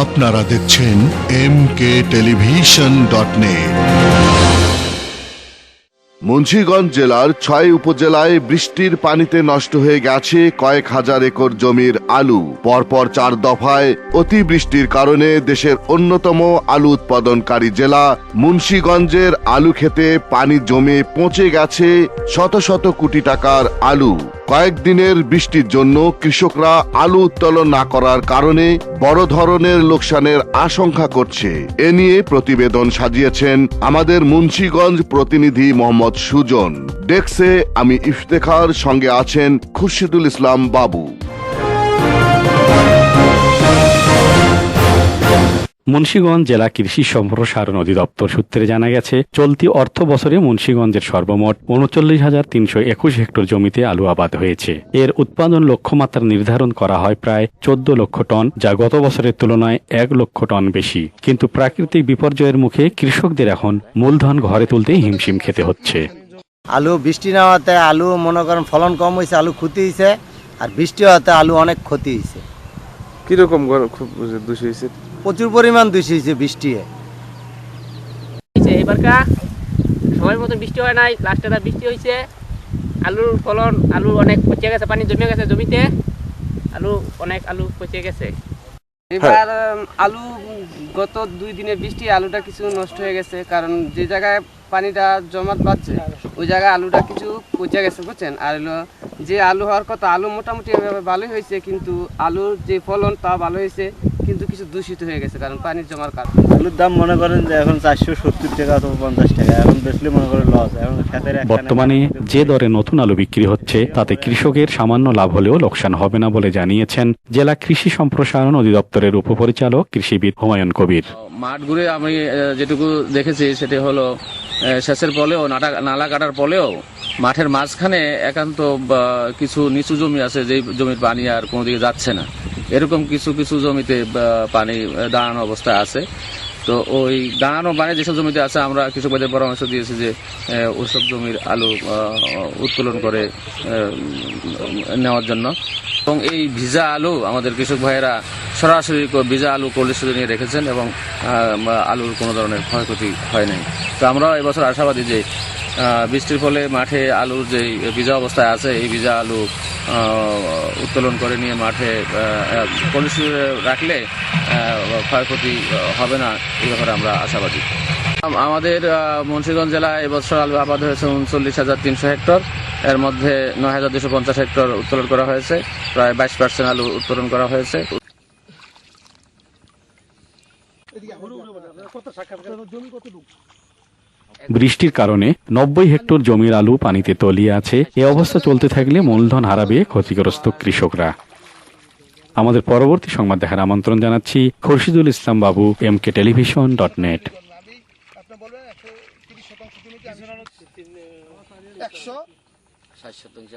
আপনারা দেখছেন M K television dot Munshiganj জেলার ছয় উপজেলায় বৃষ্টির পানিতে নষ্ট হয়ে গেছে কয়েক হাজার একর জমির আলু। পরপর চার দফায় অতিবৃষ্টির কারণে দেশের অন্যতম আলু উৎপাদনকারী জেলা মুন্সিগঞ্জের আলু খেতে পানি জমে পচে গেছে শত শত কোটি টাকার আলু। কয়েকদিনের বৃষ্টির জন্য কৃষকরা আলু উত্তোলন না করার কারণে বড় ধরনের লোকসানের আশঙ্কা করছে। এ নিয়ে প্রতিবেদন সাজিয়েছেন আমাদের মুন্সীগঞ্জ প্রতিনিধি মোহাম্মদ সুজন। ডেক্সে আমি ইফতেখার সঙ্গে আছেন খুরশিদুল ইসলাম বাবু। মুন্সিগঞ্জ জেলা কৃষি সম্প্রসারণ অধিদপ্তর সূত্রে জানা গেছে চলতি অর্থ বছরে মুন্সিগঞ্জের সর্বমোট উনচল্লিশ হাজার তিনশো একুশ হেক্টর জমিতে আলু আবাদ হয়েছে। এর উৎপাদন লক্ষ্যমাত্রা নির্ধারণ করা হয় প্রায় চোদ্দ লক্ষ টন যা গত বছরের তুলনায় এক লক্ষ টন বেশি। কিন্তু প্রাকৃতিক বিপর্যয়ের মুখে কৃষকদের এখন মূলধন ঘরে তুলতে হিমশিম খেতে হচ্ছে। আলু বৃষ্টি না হওয়াতে আলু মনে করেন ফলন কম হয়েছে আলু ক্ষতি হয়েছে আর বৃষ্টি হওয়াতে আলু অনেক ক্ষতি হয়েছে। কীরকম গর- হয়েছে? প্রচুর পরিমাণ দূষি হয়েছে বৃষ্টি এবারকা সময় মতো বৃষ্টি হয় নাই লাস্টে তার বৃষ্টি হয়েছে। আলুর ফলন আলু অনেক পচে গেছে পানি জমে গেছে জমিতে। আলু অনেক আলু পচে গেছে। এবার আলু গত দুই দিনে বৃষ্টি আলুটা কিছু নষ্ট হয়ে গেছে। কারণ যে জায়গায় পানিটা জমাট বাঁধছে ওই জায়গায় আলুটা কিছু পচে গেছে বুঝছেন? আর হলো যে আলু হওয়ার কথা আলু মোটামুটি এভাবে ভালোই হয়েছে কিন্তু আলুর যে ফলন তা ভালো হয়েছে কিন্তু কিছু দূষিত হয়ে গেছে কারণ পানির জমার কারণে আলুর দাম মনে করেন যে এখন চারশো সত্তর টাকা অথবা পঞ্চাশ টাকা এখন বেচলে মনে করেন লস এখন বর্তমানে যে দরে নতুন আলু বিক্রি হচ্ছে তাতে কৃষকের সামান্য লাভ হলেও লোকসান হবে না বলে জানিয়েছেন জেলা কৃষি সম্প্রসারণ অধিদপ্তরের উপপরিচালক কৃষিবিদ হুমায়ুন কবির। মাঠ ঘুরে আমি আহ, যেটুকু দেখেছি সেটি হলো সেচের পলেও নাটা নালা কাটার পলেও মাঠের মাঝখানে একান্ত কিছু নিচু জমি আছে, যেই জমির পানি আর কোনো দিকে যাচ্ছে না। এরকম কিছু কিছু জমিতে পানি দাঁড়ানো অবস্থা আছে। তো ওই দাঁড়ানো পানি যেসব জমিতে আছে আমরা কৃষকদের পরামর্শ দিয়েছি যে আহ, ওইসব জমির আলু উত্তোলন করে নেওয়ার জন্য। এবং এই ভিজা আলু আমাদের কৃষক ভাইয়েরা সরাসরি ভিজা আলু কোল্ড স্টোরে নিয়ে রেখেছেন এবং আলুর কোনো ধরনের ক্ষয়ক্ষতি হয় নাই। তো আমরা এবছর আশাবাদী যে বৃষ্টির ফলে মাঠে আলুর যে ভিজা অবস্থায় আছে এই ভিজা আলু উত্তোলন করে নিয়ে মাঠে কোল্ড রাখলে ক্ষয়ক্ষতি হবে না এই ব্যাপারে আমরা আশাবাদী। আমাদের মুন্সিগঞ্জ জেলায় এবছর আলু আবাদ হয়েছে উনচল্লিশ হাজার তিনশো হেক্টর। এর মধ্যে নয় হাজার দুশো পঞ্চাশ হেক্টর উত্তোলন করা হয়েছে। প্রায় বাইশ পার্সেন্ট আলু উত্তোলন করা হয়েছে। বৃষ্টির কারণে নব্বই হেক্টর জমির আলু পানিতে তলিয়ে আছে। এ অবস্থা চলতে থাকলে মূলধন হারাবে ক্ষতিগ্রস্ত কৃষকরা। আমাদের পরবর্তী সংবাদ দেখার আমন্ত্রণ জানাচ্ছি Khorshidul Islam Babu M K television dot net ষাট শতাংশ।